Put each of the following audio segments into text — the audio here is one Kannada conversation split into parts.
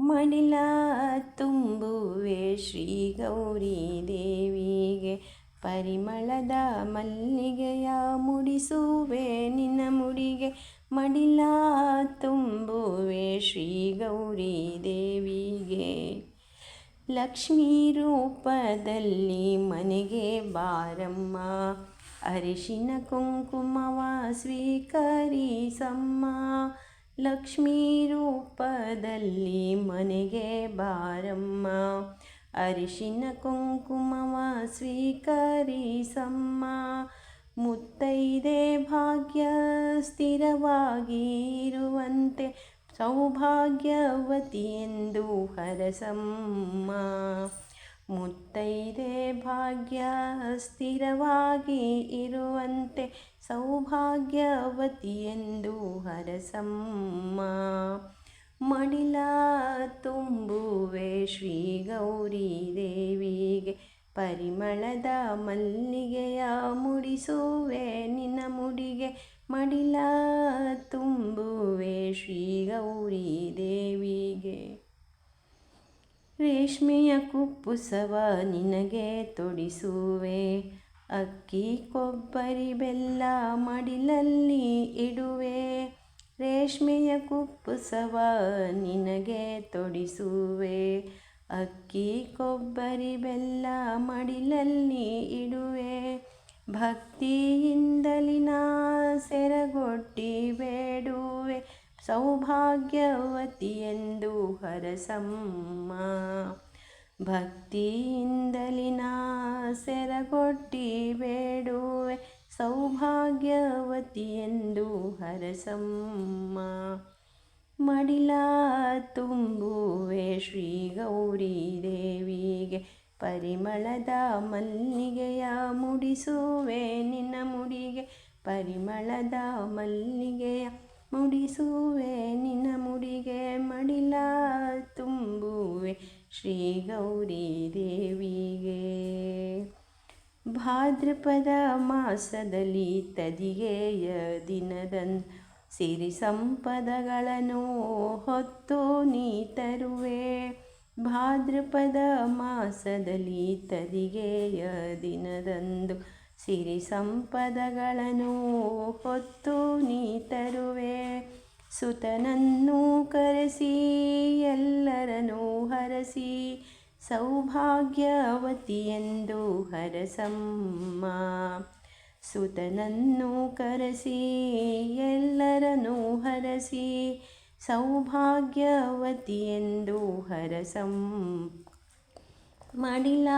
ಮಡಿಲ ತುಂಬುವೆ ಶ್ರೀ ಗೌರಿ ದೇವಿಗೆ ಪರಿಮಳದ ಮಲ್ಲಿಗೆಯ ಮುಡಿಸುವೆ. ನಿನ್ನ ಮುಡಿಗೆ ಮಡಿಲ ತುಂಬುವೆ ಶ್ರೀ ಗೌರಿ ದೇವಿಗೆ ಲಕ್ಷ್ಮೀ ರೂಪದಲ್ಲಿ ಮನೆಗೆ ಬಾರಮ್ಮ, ಅರಿಶಿನ ಕುಂಕುಮವ ಸ್ವೀಕರಿಸಮ್ಮ. ಲಕ್ಷ್ಮೀ ರೂಪದಲ್ಲಿ ಮನೆಗೆ ಬಾರಮ್ಮ. ಅರಿಶಿನ ಕುಂಕುಮವ ಸ್ವೀಕರಿಸಮ್ಮ. ಮುತ್ತೈದೆ ಭಾಗ್ಯ ಸ್ಥಿರವಾಗಿರುವಂತೆ ಸೌಭಾಗ್ಯವತಿ ಎಂದು ಹರಸಮ್ಮ. ಮುತ್ತೈದೆ ಭಾಗ್ಯ ಸ್ಥಿರವಾಗಿ ಇರುವಂತೆ ಸೌಭಾಗ್ಯವತಿ ಎಂದು ಹರಸಮ್ಮ. ಮಡಿಲ ತುಂಬುವೆ ಶ್ರೀ ಗೌರಿ ದೇವಿಗೆ ಪರಿಮಳದ ಮಲ್ಲಿಗೆಯ ಮುಡಿಸುವೆ ನಿನ್ನ ಮುಡಿಗೆ ಮಡಿಲ ರೇಷ್ಮೆಯ ಕುಪ್ಪುಸವ ನಿನಗೆ ತೊಡಿಸುವೆ. ಅಕ್ಕಿ, ಕೊಬ್ಬರಿ, ಬೆಲ್ಲ ಮಡಿಲಲ್ಲಿ ಇಡುವೆ. ರೇಷ್ಮೆಯ ಕುಪ್ಪುಸವ ನಿನಗೆ ತೊಡಿಸುವೆ. ಅಕ್ಕಿ, ಕೊಬ್ಬರಿ, ಬೆಲ್ಲ ಮಡಿಲಲ್ಲಿ ಇಡುವೆ. ಭಕ್ತಿಯಿಂದಲಿನ ಸೆರಗೊಟ್ಟಿ ಬೇಡುವೆ. ಸೌಭಾಗ್ಯವತಿ ಎಂದು ಭಕ್ತಿಯಿಂದಲಿನ ಸೆರಗೊಟ್ಟಿ ಬೇಡುವೆ. ಸೌಭಾಗ್ಯವತಿ ಎಂದು ಹರಸಮ್ಮ. ಮಡಿಲ ತುಂಬುವೆ ಶ್ರೀ ಗೌರಿ ದೇವಿಗೆ. ಪರಿಮಳದ ಮಲ್ಲಿಗೆಯ ಮುಡಿಸುವೆ ನಿನ್ನ ಮುಡಿಗೆ. ಪರಿಮಳದ ಮಲ್ಲಿಗೆಯ ಮುಡಿಸುವೆ ನಿನ್ನ ಮುಡಿಗೆ ಶ್ರೀ ಗೌರಿ ದೇವಿಗೆ ಭಾದ್ರಪದ ಮಾಸದಲ್ಲಿ ತದಿಗೆಯ ದಿನದಂದು ಸಿರಿ ಸಂಪದಗಳನ್ನು ಹೊತ್ತು ನೀ ತರುವೆ. ಭಾದ್ರಪದ ಮಾಸದಲ್ಲಿ ತದಿಗೆಯ ದಿನದಂದು ಸಿರಿ ಸಂಪದಗಳನ್ನು ಹೊತ್ತು ನೀ ತರುವೆ. ಸುತನನ್ನು ಕರೆಸಿ, ಎಲ್ಲರನ್ನೂ ಹರಸಿ, ಸೌಭಾಗ್ಯವತಿ ಎಂದು ಹರಸಮ್ಮ. ಸುತನನ್ನು ಕರೆಸಿ, ಎಲ್ಲರನ್ನೂ ಹರಸಿ, ಸೌಭಾಗ್ಯವತಿ ಎಂದು ಹರಸಂ ಮಡಿಲ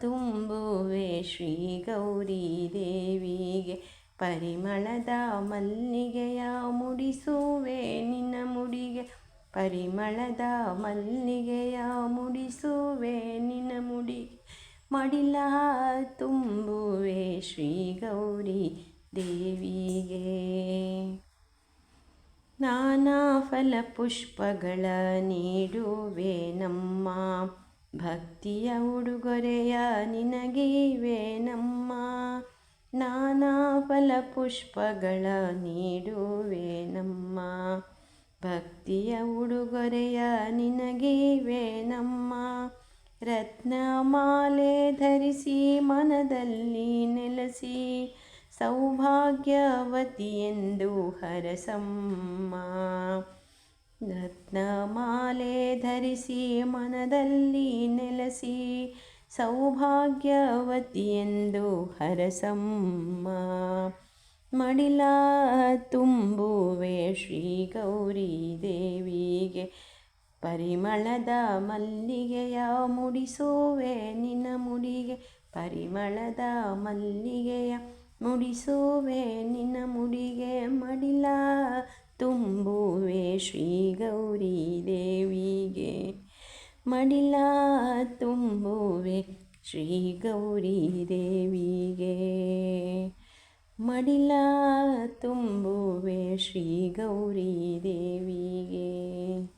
ತುಂಬುವೆ ಶ್ರೀ ಗೌರಿ ದೇವಿಗೆ ಪರಿಮಳದ ಮಲ್ಲಿಗೆಯ ಮುಡಿಸುವೆ, ನಿನ್ನ ಮುಡಿಗೆ. ಪರಿಮಳದ ಮಲ್ಲಿಗೆಯ ಮುಡಿಸುವೆ, ನಿನ್ನ ಮುಡಿಗೆ. ಮಡಿಲ ತುಂಬುವೆ ಶ್ರೀ ಗೌರಿ ದೇವಿಗೆ. ನಾನಾ ಫಲ ಪುಷ್ಪಗಳ ನೀಡುವೆ, ನಮ್ಮ ಭಕ್ತಿಯ ಉಡುಗೊರೆಯ ನಿನಗಿವೆ, ನಮ್ಮ ನಾನಾ ಫಲ ಪುಷ್ಪಗಳ ನೀಡುವೆ ನಮ್ಮ. ಭಕ್ತಿಯ ಉಡುಗೊರೆಯ ನಿನಗಿವೆ ನಮ್ಮ. ರತ್ನಮಾಲೆ ಧರಿಸಿ ಮನದಲ್ಲಿ ನೆಲೆಸಿ ಸೌಭಾಗ್ಯವತಿ ಎಂದು ಹರಸಮ್ಮ. ರತ್ನಮಾಲೆ ಧರಿಸಿ ಮನದಲ್ಲಿ ನೆಲೆಸಿ ಸೌಭಾಗ್ಯವತಿ ಎಂದು ಹರಸಮ್ಮ. ಮಡಿಲ ತುಂಬುವೆ ಶ್ರೀ ಗೌರಿ ದೇವಿಗೆ ಪರಿಮಳದ ಮಲ್ಲಿಗೆಯ ಮುಡಿಸುವೆ. ನಿನ್ನ ಮುಡಿಗೆ ಪರಿಮಳದ ಮಲ್ಲಿಗೆಯ ಮುಡಿಸುವೆ. ನಿನ್ನ ಮುಡಿಗೆ ಮಡಿಲ ತುಂಬುವೆ ಶ್ರೀ ಗೌರಿ ದೇವಿಗೆ ಮಡಿಲ ತುಂಬುವೆ ಶ್ರೀ ಗೌರಿ ದೇವಿಗೆ. ಮಡಿಲ ತುಂಬುವೆ ಶ್ರೀ ಗೌರಿ ದೇವಿಗೆ.